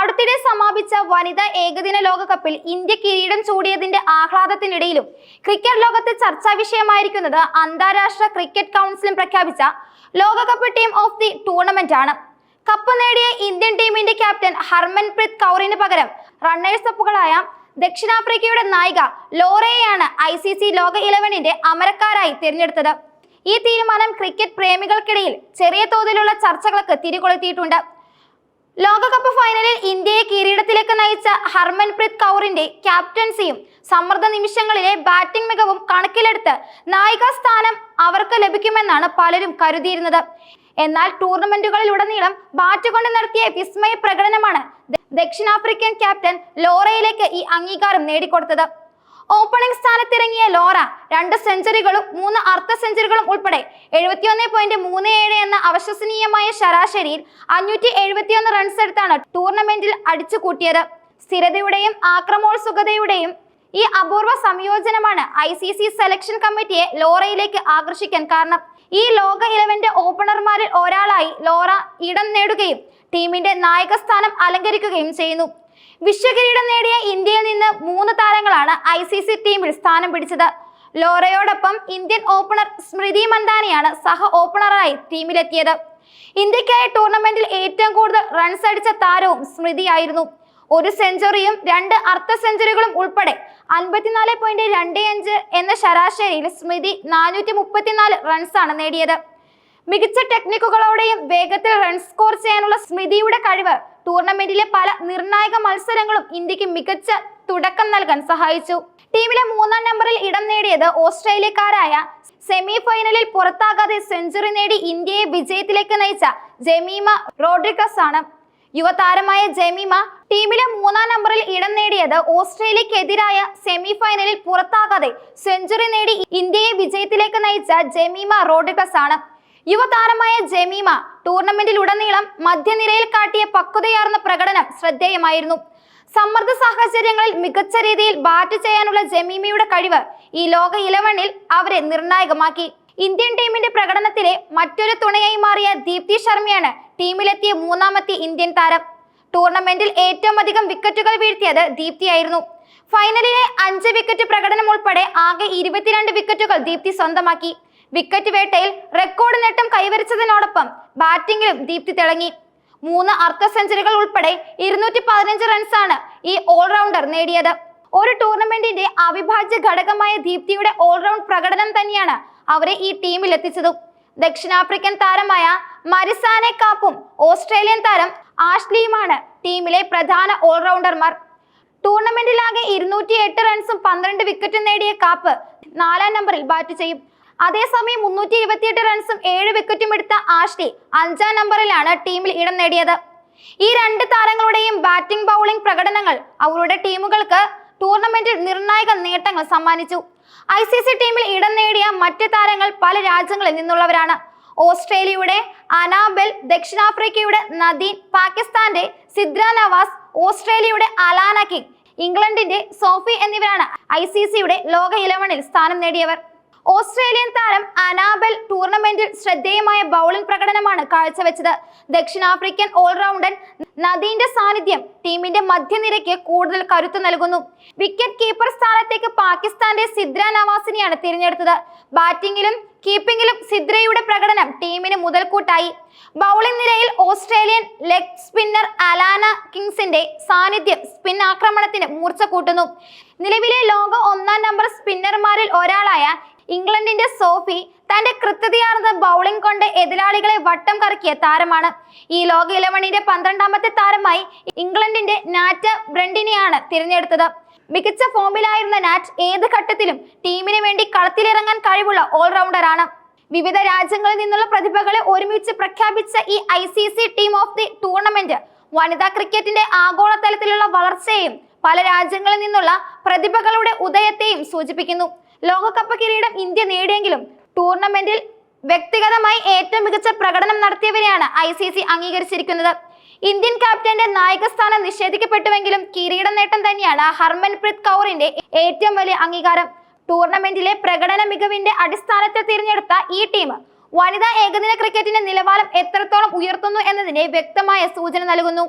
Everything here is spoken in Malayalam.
അടുത്തിടെ സമാപിച്ച വനിതാ ഏകദിന ലോകകപ്പിൽ ഇന്ത്യ കിരീടം ചൂടിയതിന്റെ ആഹ്ലാദത്തിനിടയിലും ക്രിക്കറ്റ് ലോകത്ത് ചർച്ചാ വിഷയമായിരിക്കുന്നത് അന്താരാഷ്ട്ര ക്രിക്കറ്റ് കൗൺസിലും പ്രഖ്യാപിച്ച ലോകകപ്പ് ടീം ഓഫ് ദി ടൂർണമെന്റ് ആണ്. കപ്പ് നേടിയ ഇന്ത്യൻ ടീമിന്റെ ക്യാപ്റ്റൻ ഹർമൻപ്രീത് കൗറിന് പകരം റണ്ണേഴ്സ് അപ്പുകളായ ദക്ഷിണാഫ്രിക്കയുടെ നായിക ലോറയെയാണ് ഐ സി സി ലോക ഇലവനിന്റെ അമരക്കാരായി തിരഞ്ഞെടുത്തത്. ഈ തീരുമാനം ക്രിക്കറ്റ് പ്രേമികൾക്കിടയിൽ ചെറിയ തോതിലുള്ള ചർച്ചകൾക്ക് തിരികൊളുത്തിയിട്ടുണ്ട്. ലോകകപ്പ് ഫൈനലിൽ ഇന്ത്യയെ കിരീടത്തിലേക്ക് നയിച്ച ഹർമൻപ്രീത് കൗറിന്റെ ക്യാപ്റ്റൻസിയും സമ്മർദ്ദ നിമിഷങ്ങളിലെ ബാറ്റിംഗ് മികവും കണക്കിലെടുത്ത് നായിക സ്ഥാനം അവർക്ക് ലഭിക്കുമെന്നാണ് പലരും കരുതിയിരുന്നത്. എന്നാൽ ടൂർണമെന്റുകളിലുടനീളം ബാറ്റ് കൊണ്ട് നടത്തിയ വിസ്മയ പ്രകടനമാണ് ദക്ഷിണാഫ്രിക്കൻ ക്യാപ്റ്റൻ ലോറയിലേക്ക് ഈ അംഗീകാരം നേടിക്കൊടുത്തത്. ഓപ്പണിംഗ് സ്ഥാനത്തിറങ്ങിയ ലോറ രണ്ട് സെഞ്ചുറികളും മൂന്ന് അർദ്ധ സെഞ്ചുറികളും ഉൾപ്പെടെ എഴുപത്തിയൊന്ന് പോയിന്റ് മൂന്ന് ഏഴ് എന്ന അവിശ്വസനീയമായ ശരാശരിയിൽ അഞ്ഞൂറ്റി എഴുപത്തിയൊന്ന് റൺസ് എടുത്താണ് ടൂർണമെന്റിൽ അടിച്ചു കൂട്ടിയത് സ്ഥിരതയുടെയും ആക്രമോത്സുകതയുടെയും ഈ അപൂർവ സംയോജനമാണ് ഐ സി സി സെലക്ഷൻ കമ്മിറ്റിയെ ലോറയിലേക്ക് ആകർഷിക്കാൻ കാരണം. ഈ ലോക ഇലവന്റെ ഓപ്പണർമാരിൽ ഒരാളായി ലോറ ഇടം നേടുകയും ടീമിന്റെ നായകസ്ഥാനം അലങ്കരിക്കുകയും ചെയ്യുന്നു. വിശ്വകിരീടം നേടിയ ഇന്ത്യയിൽ നിന്ന് മൂന്ന് താരങ്ങളാണ് ഐ സി സി ടീമിൽ സ്ഥാനം പിടിച്ചത്. ലോറയോടൊപ്പം ഇന്ത്യൻ ഓപ്പണർ സ്മൃതി മന്ദാനയാണ് സഹ ഓപ്പണറായി ടീമിലെത്തിയത്. ഇന്ത്യക്കായ ടൂർണമെന്റിൽ ഏറ്റവും കൂടുതൽ റൺസ് അടിച്ച താരവും സ്മൃതിയായിരുന്നു ഒരു സെഞ്ചുറിയും രണ്ട് അർദ്ധ സെഞ്ചുറികളും ഉൾപ്പെടെ അൻപത്തിനാല് പോയിന്റ് രണ്ട് അഞ്ച് എന്ന ശരാശരിയിൽ സ്മൃതി നാനൂറ്റി മുപ്പത്തിനാല് റൺസാണ് നേടിയത്. മികച്ച ടെക്നിക്കുകളോടെയും വേഗത്തിൽ റൺ സ്കോർ ചെയ്യാനുള്ള സ്മിതിയുടെ കഴിവ് ടൂർണമെന്റിലെ പല നിർണായക മത്സരങ്ങളും ഇന്ത്യയ്ക്ക് മികച്ച തുടക്കം നൽകാൻ സഹായിച്ചു. ടീമിലെ മൂന്നാം നമ്പറിൽ ഇടം നേടിയത് ഓസ്ട്രേലിയക്കാരായ സെമി ഫൈനലിൽ പുറത്താകാതെ സെഞ്ചുറി നേടി ഇന്ത്യയെ വിജയത്തിലേക്ക് നയിച്ച ജമീമ റോഡ്രിഗസ് ആണ് യുവതാരമായ ജമീമ ടീമിലെ മൂന്നാം നമ്പറിൽ ഇടം നേടിയത് ഓസ്ട്രേലിയക്കെതിരായ സെമി ഫൈനലിൽ പുറത്താകാതെ സെഞ്ചുറി നേടി ഇന്ത്യയെ വിജയത്തിലേക്ക് നയിച്ച ജമീമ റോഡ്രിഗസ് ആണ് യുവതാരമായ ജമീമ ടൂർണമെന്റിലുടനീളം മധ്യനിരയിൽ കാട്ടിയ പക്വതയാർന്ന പ്രകടനം ശ്രദ്ധേയമായിരുന്നു. സമ്മർദ്ദ സാഹചര്യങ്ങളിൽ മികച്ച രീതിയിൽ ബാറ്റ് ചെയ്യാനുള്ള ജമീമയുടെ കഴിവ് ഈ ലോക ഇലവനിൽ അവരെ നിർണായകമാക്കി. ഇന്ത്യൻ ടീമിന്റെ പ്രകടനത്തിലെ മറ്റൊരു തുണയായി മാറിയ ദീപ്തി ശർമ്മയാണ് ടീമിലെത്തിയ മൂന്നാമത്തെ ഇന്ത്യൻ താരം. ടൂർണമെന്റിൽ ഏറ്റവും അധികം വിക്കറ്റുകൾ വീഴ്ത്തിയത് ദീപ്തിയായിരുന്നു. ഫൈനലിലെ അഞ്ച് വിക്കറ്റ് പ്രകടനം ഉൾപ്പെടെ ആകെ ഇരുപത്തിരണ്ട് വിക്കറ്റുകൾ ദീപ്തി സ്വന്തമാക്കി. വിക്കറ്റ് വേട്ടയിൽ റെക്കോർഡ് നേട്ടം കൈവരിച്ചതിനോടൊപ്പം ബാറ്റിംഗിലും ദീപ്തി തിളങ്ങി. മൂന്ന് അർദ്ധ സെഞ്ചുറികൾ ഉൾപ്പെടെ ഇരുന്നൂറ്റി പതിനഞ്ച് റൺസാണ് ഈ ഓൾറൗണ്ടർ നേടിയത്. ഒരു ടൂർണമെന്റിന്റെ അവിഭാജ്യ ഘടകമായ ദീപ്തിയുടെ ഓൾറൗണ്ട് പ്രകടനം തന്നെയാണ് അവരെ ഈ ടീമിൽ എത്തിച്ചതും. ദക്ഷിണാഫ്രിക്കൻ താരമായ മരിസാനെ കാപ്പും ഓസ്ട്രേലിയൻ താരം ആഷ്ലിയുമാണ് ടീമിലെ പ്രധാന ഓൾറൗണ്ടർമാർ ടൂർണമെന്റിലാകെ ഇരുന്നൂറ്റി എട്ട് റൺസും പന്ത്രണ്ട് വിക്കറ്റും നേടിയ കാപ്പ് നാലാം നമ്പറിൽ ബാറ്റ് ചെയ്യും. അതേസമയം മുന്നൂറ്റി ഇരുപത്തിയെട്ട് റൺസും ഏഴ് വിക്കറ്റും എടുത്ത ആഷ്ലി അഞ്ചാം നമ്പറിലാണ് ടീമിൽ ഇടം നേടിയത്. ഈ രണ്ട് താരങ്ങളുടെയും ബാറ്റിംഗ് ബൗളിംഗ് പ്രകടനങ്ങൾ അവരുടെ ടീമുകൾക്ക് ടൂർണമെന്റിൽ നിർണായക നേട്ടങ്ങൾ സമ്മാനിച്ചു. ഐ സി സി ടീമിൽ ഇടം നേടിയ മറ്റ് താരങ്ങൾ പല രാജ്യങ്ങളിൽ നിന്നുള്ളവരാണ്. ഓസ്ട്രേലിയയുടെ അനാബെൽ ദക്ഷിണാഫ്രിക്കയുടെ നദീൻ പാകിസ്ഥാന്റെ സിദ്ര നവാസ് ഓസ്ട്രേലിയയുടെ അലാന കിങ് ഇംഗ്ലണ്ടിന്റെ സോഫി എന്നിവരാണ് ഐ സി സിയുടെ ലോക ഇലവനിൽ സ്ഥാനം നേടിയവർ. ഓസ്ട്രേലിയൻ താരം അനാബൽ ടൂർണമെന്റിൽ ശ്രദ്ധേയമായ ബൗളിംഗ് പ്രകടനമാണ് കാഴ്ചവെച്ചത്. ദക്ഷിണാഫ്രിക്കൻ ഓൾറൗണ്ടർ നദീന്റെ സാന്നിധ്യം ടീമിന്റെ മധ്യനിരയ്ക്ക് കൂടുതൽ കരുത്ത് നൽകുന്നു. വിക്കറ്റ് കീപ്പർ സ്ഥാനത്തേക്ക് പാകിസ്ഥാന്റെ സിദ്ര നവാസിനെയാണ് തിരഞ്ഞെടുത്തത്. ബാറ്റിംഗിലും കീപ്പിംഗിലും സിദ്രയുടെ പ്രകടനം ടീമിന് മുതൽക്കൂട്ടായി. ബൗളിംഗ് നിരയിൽ ഓസ്ട്രേലിയൻ ലെഗ് സ്പിന്നർ അലാന കിങ്സിന്റെ സാന്നിധ്യം സ്പിൻ ആക്രമണത്തിന് മൂർച്ച കൂട്ടുന്നു നിലവിലെ ലോക ഒന്നാം നമ്പർ സ്പിന്നർമാരിൽ ഒരാളായ ഇംഗ്ലണ്ടിന്റെ സോഫി തന്റെ കൃത്യതയാർന്ന ബൗളിംഗ് കൊണ്ട് എതിരാളികളെ വട്ടം കറക്കിയ താരമാണ്. ഈ ലോക ഇലവണിന്റെ പന്ത്രണ്ടാമത്തെ താരമായി ഇംഗ്ലണ്ടിന്റെ നാറ്റ ബ്രണ്ടിനെയാണ് തിരഞ്ഞെടുത്തത്. മികച്ച ഫോമിലായിരുന്ന നാറ്റ് ഏത് ഘട്ടത്തിലും ടീമിന് വേണ്ടി കളത്തിലിറങ്ങാൻ കഴിവുള്ള ഓൾറൗണ്ടറാണ് വിവിധ രാജ്യങ്ങളിൽ നിന്നുള്ള പ്രതിഭകളെ ഒരുമിച്ച് പ്രഖ്യാപിച്ച ഈ I C C team of the tournament വനിതാ ക്രിക്കറ്റിന്റെ ആഗോളതലത്തിലുള്ള വളർച്ചയെയും പല രാജ്യങ്ങളിൽ നിന്നുള്ള പ്രതിഭകളുടെ ഉദയത്തെയും സൂചിപ്പിക്കുന്നു. ലോകകപ്പ് കിരീടം ഇന്ത്യ നേടിയെങ്കിലും ടൂർണമെന്റിൽ വ്യക്തിഗതമായി ഏറ്റവും മികച്ച പ്രകടനം നടത്തിയവരെയാണ് ഐ സി സി അംഗീകരിച്ചിരിക്കുന്നത്. ഇന്ത്യൻ ക്യാപ്റ്റന്റെ നായകസ്ഥാനം നിഷേധിക്കപ്പെട്ടുവെങ്കിലും കിരീട നേട്ടം തന്നെയാണ് ഹർമൻപ്രീത് കൗറിന്റെ ഏറ്റവും വലിയ അംഗീകാരം. ടൂർണമെന്റിലെ പ്രകടന മികവിന്റെ അടിസ്ഥാനത്തിൽ തിരഞ്ഞെടുത്ത ഈ ടീം വനിതാ ഏകദിന ക്രിക്കറ്റിന്റെ നിലവാരം എത്രത്തോളം ഉയർത്തുന്നു എന്നതിന്റെ വ്യക്തമായ സൂചന നൽകുന്നു.